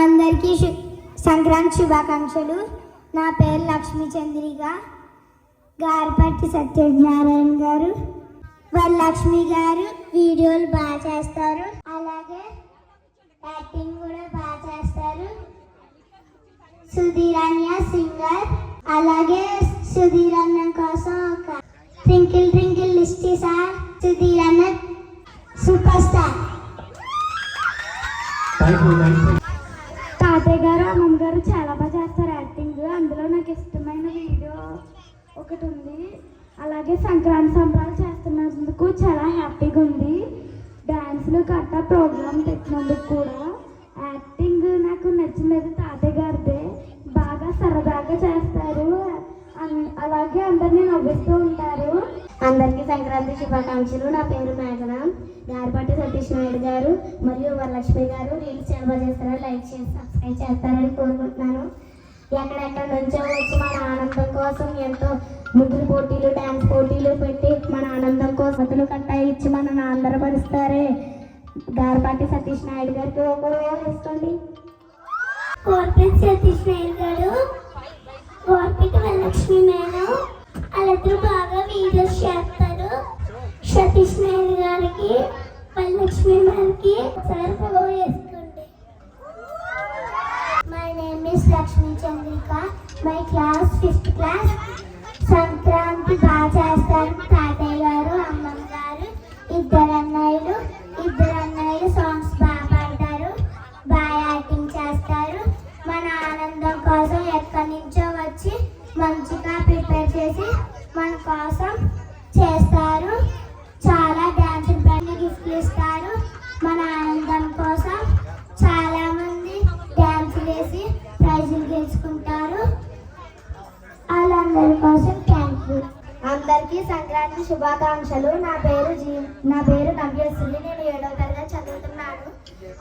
అందరికీ సంక్రాంతి శుభాకాంక్షలు. నా పేరు లక్ష్మీ చంద్రిక గారిపట్టి సత్యనారాయణ గారు. వరలక్ష్మి గారు వీడియోలు బాగా చేస్తారు. అలాగే యాక్టింగ్ కూడా బాగా చేస్తారు. సుధీరన్య సింగర్. అలాగే సుధీరన్న కోసం ఒక ట్రింకిల్ ట్రింకిల్ లిస్ట్ సార్ సుధీరన్న సూపర్ స్టార్ తాతయ్య గారు అమ్మమ్మ గారు చాలా బాగా చేస్తారు యాక్టింగ్. అందులో నాకు ఇష్టమైన వీడియో ఒకటి ఉంది. అలాగే సంక్రాంతి సంబరాలు చేస్తున్నందుకు చాలా హ్యాపీగా ఉంది. డ్యాన్స్లు గట్టా ప్రోగ్రామ్ పెట్టినందుకు కూడా. యాక్టింగ్ నాకు నచ్చినది తాతయ్య గారిదే. బాగా సరదాగా చేస్తారు. అన్- అలాగే అందరినీ నవ్విస్తూ ఉంటారు. అందరికీ సంక్రాంతి శుభాకాంక్షలు. నా పేరు మేఘన. గారిపట్టి సతీష్ నాయుడు గారు మరియు వరలక్ష్మి గారు రీల్స్ చాలా చేస్తారని లైక్ చేసి సబ్స్క్రైబ్ చేస్తారని కోరుకుంటున్నాను. ఎక్కడెక్కడ నుంచో వచ్చి మన ఆనందం కోసం ఎంతో ముగ్గురు పోటీలు డ్యాన్స్ పోటీలు పెట్టి మన ఆనందం కోసం అతను కట్టా ఇచ్చి మనల్ని ఆందరపరుస్తారే గారిపట్టి సతీష్ నాయుడు గారికి ఒక వేసుకోండి. కోర్పెట్ సతీష్ నాయుడు గారు కోర్పెట్ వరలక్ష్మి వాళ్ళిద్దరు బాగా వీడియోస్ చేస్తారు సతీష్ నాయుడు గారికి పల్లక్ష్మి గారికి సార్ ఫోటో చేసుకోండి my name is Lakshmi Chandrika my class fifth class Sankranti బాగా చేస్తారు తాతయ్య గారు అమ్మమ్మ గారు ఇద్దరు అన్నయ్యలు ఇద్దరు అన్నయ్యలు సాంగ్స్ బాగా పాడతారు బాగా యాక్టింగ్ చేస్తారు. మన ఆనందం కోసం ఎక్కడి నుంచో వచ్చి మంచిగా ప్రిపేర్ చేసి మన కోసం చేస్తారు. చాలా డ్యాన్స్ బ్యాండ్ గిఫ్ట్లు ఇస్తారు. మన ఆనందం కోసం చాలా మంది డ్యాన్స్ వేసి ప్రైజులు గెలుచుకుంటారు. వాళ్ళందరి కోసం థ్యాంక్ యూ అందరికీ సంక్రాంతి శుభాకాంక్షలు. నా పేరు జీ నా పేరు నవ్యశ్రీ. నేను ఏడవ తరగతి చదువుతున్నాను.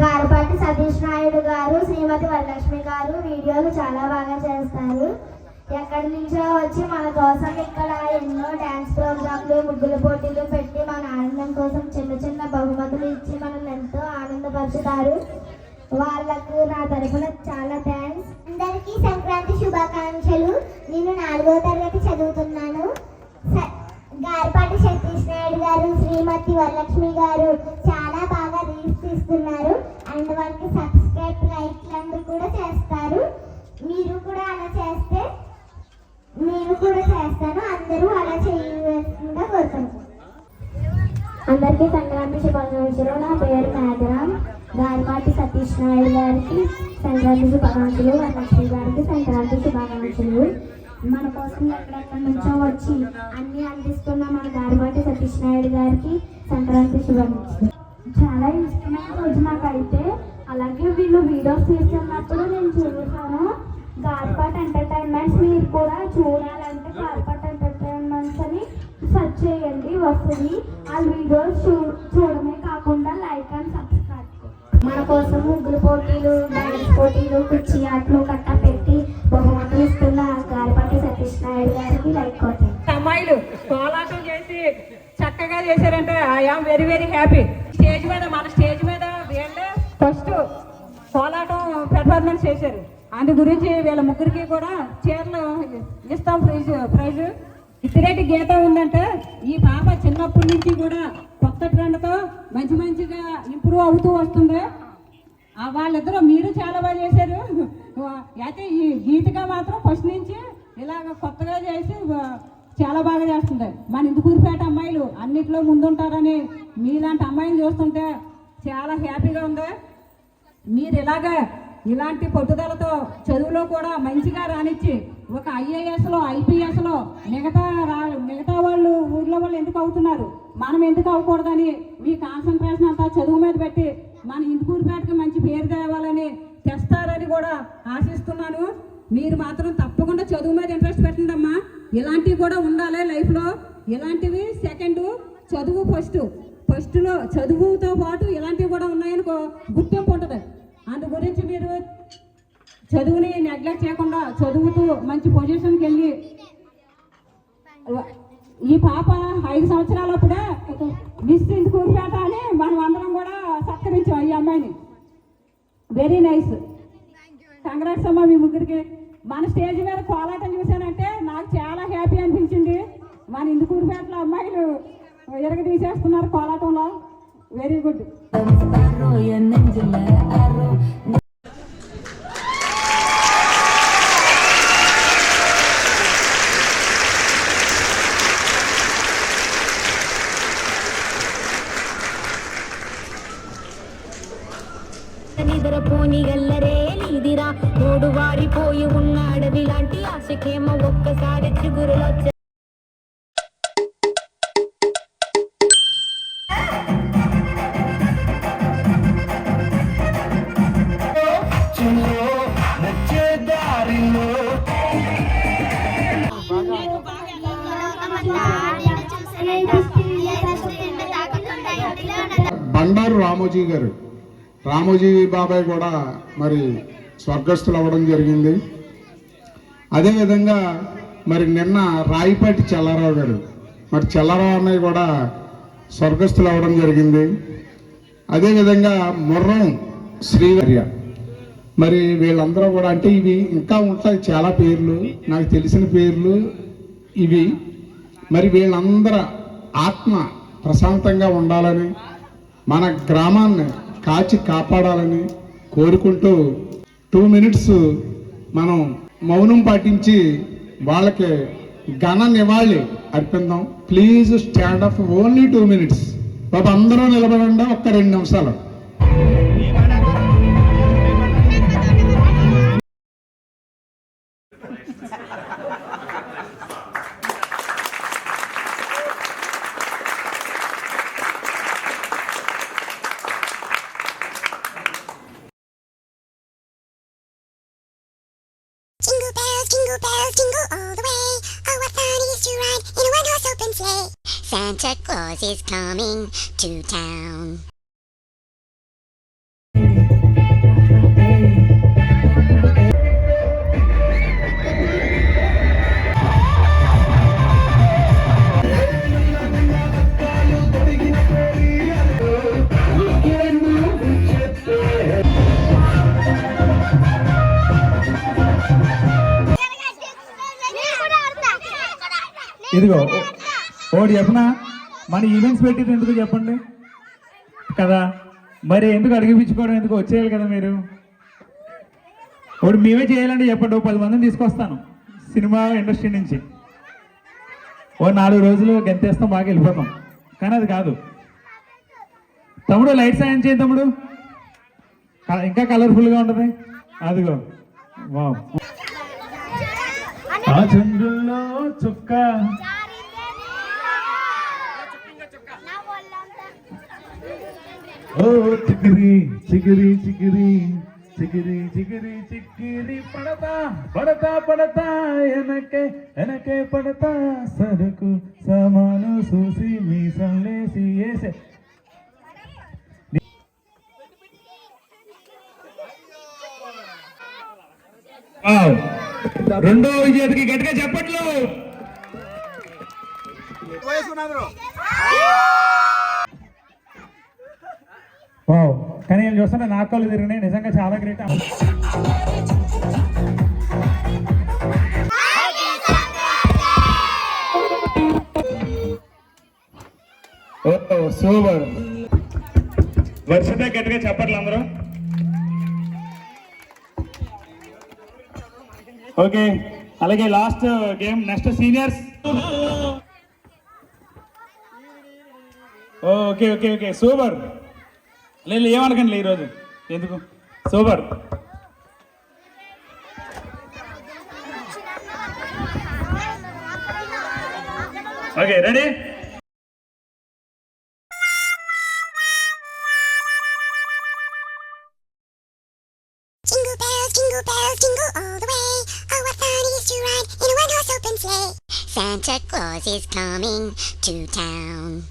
గారపాటి సతీష్ నాయుడు గారు శ్రీమతి వరలక్ష్మి గారు వీడియోలు చాలా బాగా చేస్తారు. ఎక్కడి నుంచో వచ్చి మన కోసం ఇక్కడ ఎన్నో డ్యాన్స్ ప్రోగ్రాంలు ముగ్గుల పోటీలు పెట్టి మన ఆనందం కోసం చిన్న చిన్న బహుమతులు ఇచ్చి మనల్ని ఎంతో ఆనందపరుచుతారు. వాళ్ళకు నా తరఫున చాలా థ్యాంక్స్ అందరికీ సంక్రాంతి శుభాకాంక్షలు. నేను నాలుగో తరగతి చదువుతున్నాను. స- సతీష్ నాయుడు గారు శ్రీమతి వరలక్ష్మి గారు చాలా బాగా రీల్స్ తీస్తున్నారు అండ్ వాళ్ళకి సబ్స్క్రైబ్ లైక్ కూడా చేస్తారు మీరు కూడా అలా చేస్తే నేను కూడా చేస్తాను అందరూ అలా చేయవలసిందిగా కోరుకుంటున్నాను అందరికీ సంక్రాంతి శుభాకాంక్షలు నా పేరు మేఘరామ్ గారిపాటి సతీష్ నాయుడు గారికి సంక్రాంతి శుభాకాంక్షలు వరలక్ష్మి గారికి సంక్రాంతి శుభాకాంక్షలు. మన కోసం ఎక్కడెక్కడి నుంచో వచ్చి అన్ని అందిస్తున్న మన గారిపాటి సతీష్ నాయుడు గారికి సంక్రాంతి శుభాకాంక్షలు. చాలా ఇష్టమైన రోజు నాకైతే అలాగే వీళ్ళు వీడియోస్ తీస్తున్నప్పుడు నేను చూసాను. గార్పాట్ ఎంటర్టైన్మెంట్స్ మీరు కూడా చూడాలంటే గార్పాట్ ఎంటర్టైన్మెంట్స్ అని సెర్చ్ చేయండి వస్తుంది. ఆ వీడియోస్ చూ చూడమే కాకుండా లైక్ అండ్ మన కోసం ముగ్గులు పోటీలు డాన్స్ పోటీలు కుర్చీ ఆటలు కట్ట పెట్టి బహుమతులు ఇస్తున్న గారిపాటి సతీష్ నాయుడు గారికి లైక్ కొట్టండి. అమ్మాయిలు కోలాటం చేసి చక్కగా చేశారంటే I am very very happy stage మీద మన స్టేజ్ మీద వీళ్ళే ఫస్ట్ కోలాటం పెర్ఫార్మెన్స్ చేశారు. అందు గురించి వీళ్ళ ముగ్గురికి కూడా చీరలు ఇస్తాం ప్రైజ్ ప్రైజ్. ఇద్దరేటి గీత ఉందంటే ఈ పాప చిన్నప్పటి నుంచి కూడా కొత్త ట్రెండ్తో మంచి మంచిగా ఇంప్రూవ్ అవుతూ వస్తుంది. వాళ్ళిద్దరూ మీరు చాలా బాగా చేశారు. అయితే ఈ గీతగా మాత్రం ఫస్ట్ నుంచి ఇలాగ కొత్తగా చేసి చాలా బాగా చేస్తుంది. మన ఇందుకూరుపేట అమ్మాయిలు అన్నిట్లో ముందుంటారని మీలాంటి అమ్మాయిని చూస్తుంటే చాలా హ్యాపీగా ఉంది. మీరు ఇలాగ ఇలాంటి పట్టుదలతో చదువులో కూడా మంచిగా రానిచ్చి ఒక ఐఏఎస్లో ఐపీఎస్లో మిగతా రా మిగతా వాళ్ళు ఊర్లో వాళ్ళు ఎందుకు అవుతున్నారు? మనం ఎందుకు అవ్వకూడదని మీ కాన్సన్ట్రేషన్ అంతా చదువు మీద పెట్టి మన ఇందుకూరిపేటకి మంచి పేరు తేవాలని తెస్తారని కూడా ఆశిస్తున్నాను. మీరు మాత్రం తప్పకుండా చదువు మీద ఇంట్రెస్ట్ పెట్టండి అమ్మా ఇలాంటివి కూడా ఉండాలి లైఫ్లో ఇలాంటివి సెకండ్ చదువు ఫస్ట్ ఫస్ట్లో చదువుతో పాటు ఇలాంటివి కూడా ఉన్నాయని గుర్తింపు ఉంటుంది. అందు గురించి మీరు చదువుని నెగ్లెక్ట్ చేయకుండా చదువుతూ మంచి పొజిషన్కి వెళ్ళి ఈ పాప ఐదు సంవత్సరాలప్పుడే మిస్ ఇందుకూరిపేట అని మనం అందరం కూడా సత్కరించాం ఈ అమ్మాయిని. వెరీ నైస్ కంగ్రాట్స్ అమ్మ మీ ముగ్గురికి. మన స్టేజ్ మీద కోలాటం చూశానంటే నాకు చాలా హ్యాపీ అనిపించింది. మన ఇందుకూరుపేటలో అమ్మాయిలు ఎరగ తీసేస్తున్నారు కోలాటంలో. వెరీ గుడ్ మూడు ఉన్న అడవి లాంటి ఒక్కసారి చిగురులొచ్చ బండారు రామోజీ గారు. రామోజీ బాబాయ్ కూడా మరి స్వర్గస్థులు అవ్వడం జరిగింది. అదేవిధంగా మరి నిన్న రాయిపాటి చెల్లారావు గారు మరి చెల్లారావు అన్నయ్య కూడా స్వర్గస్థులు అవ్వడం జరిగింది. అదేవిధంగా ముర్రం శ్రీవర్య మరి వీళ్ళందరూ కూడా అంటే ఇవి ఇంకా ఉంటాయి చాలా పేర్లు నాకు తెలిసిన పేర్లు ఇవి. మరి వీళ్ళందరూ ఆత్మ ప్రశాంతంగా ఉండాలని మన గ్రామాన్ని కాచి కాపాడాలని కోరుకుంటూ టూ మినిట్స్ మనం మౌనం పాటించి వాళ్ళకి ఘన నివాళి అర్పిందాం please stand up only two minutes బాబు అందరూ నిలబడండి ఒక్క రెండు నిమిషాలు. Santa Claus is coming to town. ఇదిగో ఒకటి చెప్పనా? మన ఈవెంట్స్ పెట్టింది ఎందుకు చెప్పండి? కదా? మరి ఎందుకు అడిగిపించుకోవడం ఎందుకు వచ్చేయాలి కదా మీరు? ఒకటి మేమే చేయాలంటే చెప్పండి. ఓ పది మందిని తీసుకొస్తాను సినిమా ఇండస్ట్రీ నుంచి. ఓ నాలుగు రోజులు గెంతేస్తాం బాగా వెళ్ళిపోతాం. కానీ అది కాదు. తమ్ముడు లైట్ సాయం చేయి తమ్ముడు. ఇంకా కలర్ఫుల్గా ఉంటుంది. అదిగో. వావ్. ఆ చంద్రుల్లో చుక్క. ఓ చికిరి చికిరి చికిరి చికిరి చికిరి చికిరి పడతా పడతా పడతా ఎనకే ఎనకే పడతా సరుకు సామాను చూసి మీ సంలేసి వేసే వావ్. రెండో విజేతకి గట్టిగా చెప్పట్లు. వావ్. కానీ నేను చూస్తుంటే నా కళ్ళు తిరిగినాయి. నిజంగా చాలా గ్రేట్ ఓ సూపర్. వర్షతే గట్టిగా చెప్పట్లు అందరూ. ఓకే అలాగే last game next seniors okay okay okay super. లేదు ఏమనకండి ఈరోజు ఎందుకు super okay ready Jingle bells, jingle bells, jingle all the way. Oh, what fun it is to ride in a one-horse open sleigh. Santa Claus is coming to town.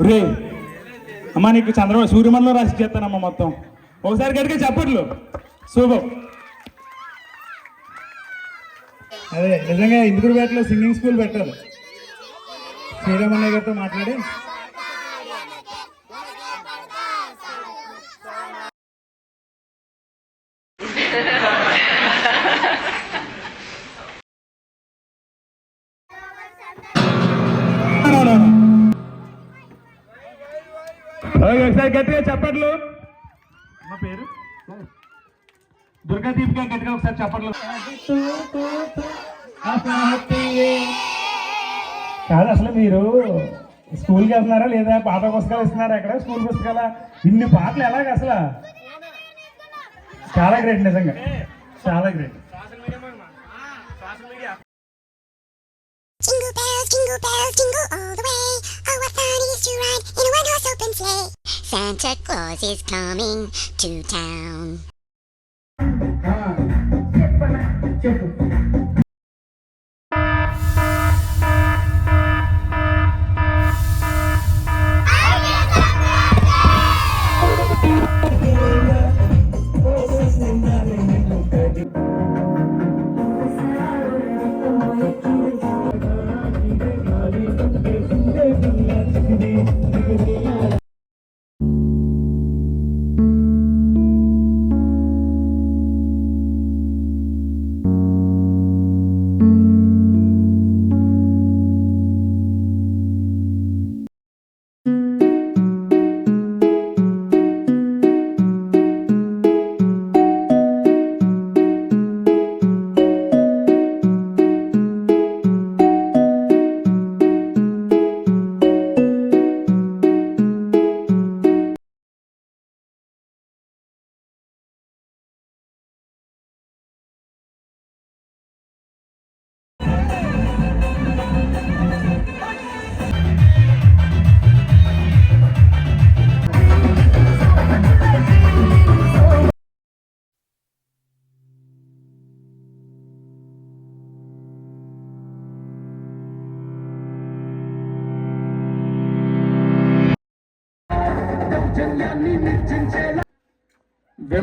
రే. అమ్మా నీకు చంద్రబాబు సూర్యమణిలో రాసి చేస్తానమ్మా మొత్తం. ఒకసారి గట్టిగా చెప్పట్లు. శుభం. అదే నిజంగా ఇందుకుడుపేటలో సింగింగ్ స్కూల్ పెట్టాలి. శ్రీరామన్నయ్య గారితో మాట్లాడి. ఒకసారి గట్టిగా చెప్పట్లు. మా పేరు? దుర్గా దీపిక గట్టిగా ఒకసారి చెప్పట్లు. కాదు అసలు మీరు స్కూల్కి వెళ్తున్నారా లేదా పాత పుస్తకాలు ఇస్తున్నారా? ఎక్కడ? స్కూల్ పుస్తకాల? ఇన్ని పాటలు ఎలాగ అసలు? చాలా గ్రేట్ నిజంగా. చాలా great bells, jingle bells, jingle all the way. Oh, what fun it is to ride in a one-horse open sleigh. Santa Claus is coming to town.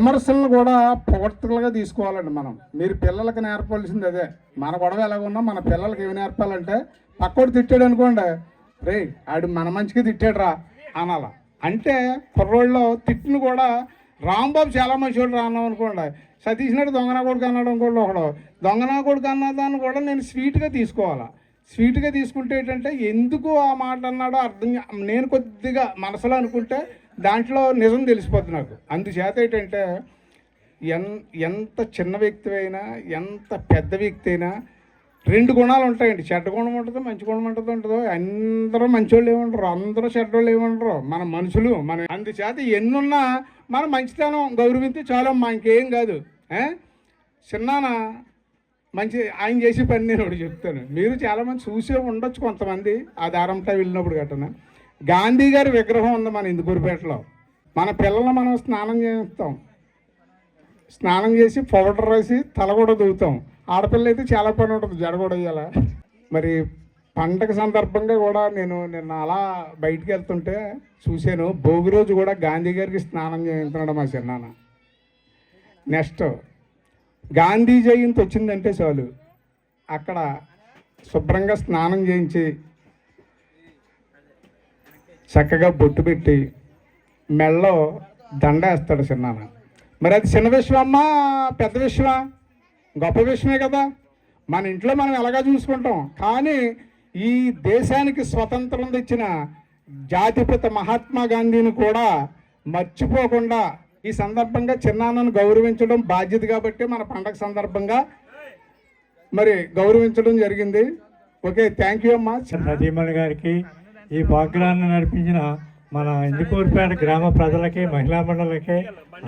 విమర్శలను కూడా పొగట్టుకలుగా తీసుకోవాలండి మనం. మీరు పిల్లలకి నేర్పాల్సింది అదే. మన గొడవ ఎలాగ ఉన్నా మన పిల్లలకి ఏమి నేర్పాలంటే పక్కోడు తిట్టాడు అనుకోండి రే ఆడు మన మంచిగా తిట్టాడురా అనాల. అంటే కుర్రోళ్ళు తిట్టిన కూడా రాంబాబు చాలా మంచివాడు రా అనుకోండి సతీష్ నాయుడు దొంగనా కొడుకు అన్నాడు అనుకోండి ఒకడు. దొంగనా కొడుకు అన్నదాన్ని కూడా నేను స్వీట్గా తీసుకోవాలా. స్వీట్గా తీసుకుంటే ఏంటంటే ఎందుకు ఆ మాట అన్నాడో అర్థం నేను కొద్దిగా మనసులో అనుకుంటే దాంట్లో నిజం తెలిసిపోద్ది నాకు. అందుచేత ఏంటంటే ఎన్ ఎంత చిన్న వ్యక్తి అయినా ఎంత పెద్ద వ్యక్తి అయినా రెండు గుణాలు ఉంటాయండి. చెడ్డ గుణం ఉంటుంది మంచి గుణం ఉంటుంది ఉంటుందో అందరూ మంచోళ్ళు ఏమంటారు అందరూ చెడ్డోళ్ళు ఏమంటారు మన మనుషులు మన అందుచేత ఎన్నున్నా మన మంచితనం గౌరవించి చాలా మా ఇంకేం కాదు చిన్నాన మంచి ఆయన చేసే పని నేను ఒకటి చెప్తాను. మీరు చాలామంది చూసే ఉండొచ్చు కొంతమంది. ఆ దారంతా వెళ్ళినప్పుడు గట్టన. గాంధీ గారి విగ్రహం ఉంది మన ఇందుకూరుపేటలో. మన పిల్లలు మనం స్నానం చేస్తాం. స్నానం చేసి పౌడర్ వేసి తల కూడా దూతాం ఆడపిల్ల అయితే చాలా పని ఉంటుంది జడ కూడా వేయాల? మరి పండగ సందర్భంగా కూడా నేను నిన్న అలా బయటికి వెళ్తుంటే చూశాను భోగి రోజు కూడా గాంధీ గారికి స్నానం చేయించున్నాడు మా చిన్నాన్న. నెక్స్ట్ గాంధీ జయంతి వచ్చిందంటే చాలు. అక్కడ శుభ్రంగా స్నానం చేయించి చక్కగా బొట్టు పెట్టి మెళ్ళలో దండ వేస్తాడు చిన్నాన్న. మరి అది చిన్న విషయమా పెద్ద విషయమా? గొప్ప విషయమే కదా. మన ఇంట్లో మనం ఎలాగా చూసుకుంటాం? కానీ ఈ దేశానికి స్వతంత్రం తెచ్చిన జాతిపిత మహాత్మా గాంధీని కూడా మర్చిపోకుండా ఈ సందర్భంగా చిన్నాన్నను గౌరవించడం బాధ్యత కాబట్టి మన పండగ సందర్భంగా మరి గౌరవించడం జరిగింది. ఓకే థ్యాంక్ యూ అమ్మా. సతీమణి గారికి ఈ ప్రోగ్రాన్ని నడిపించిన మన ఇందుకూరుపేట గ్రామ ప్రజలకి మహిళా మండలికి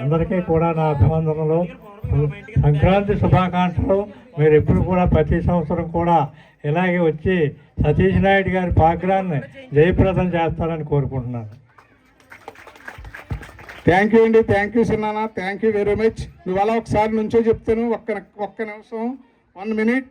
అందరికీ కూడా నా అభివందనలు సంక్రాంతి శుభాకాంక్షలు. మీరు ఎప్పుడు కూడా ప్రతి సంవత్సరం కూడా ఇలాగే వచ్చి సతీష్ నాయుడు గారి పాగ్రాన్ని జయప్రదం చేస్తారని కోరుకుంటున్నాను. థ్యాంక్ యూ అండి థ్యాంక్ యూ సిన్నానా థ్యాంక్ యూ వెరీ మచ్ నువ్వు అలా ఒకసారి నుంచో చెప్తాను. ఒక్క ఒక్క నిమిషం. One minute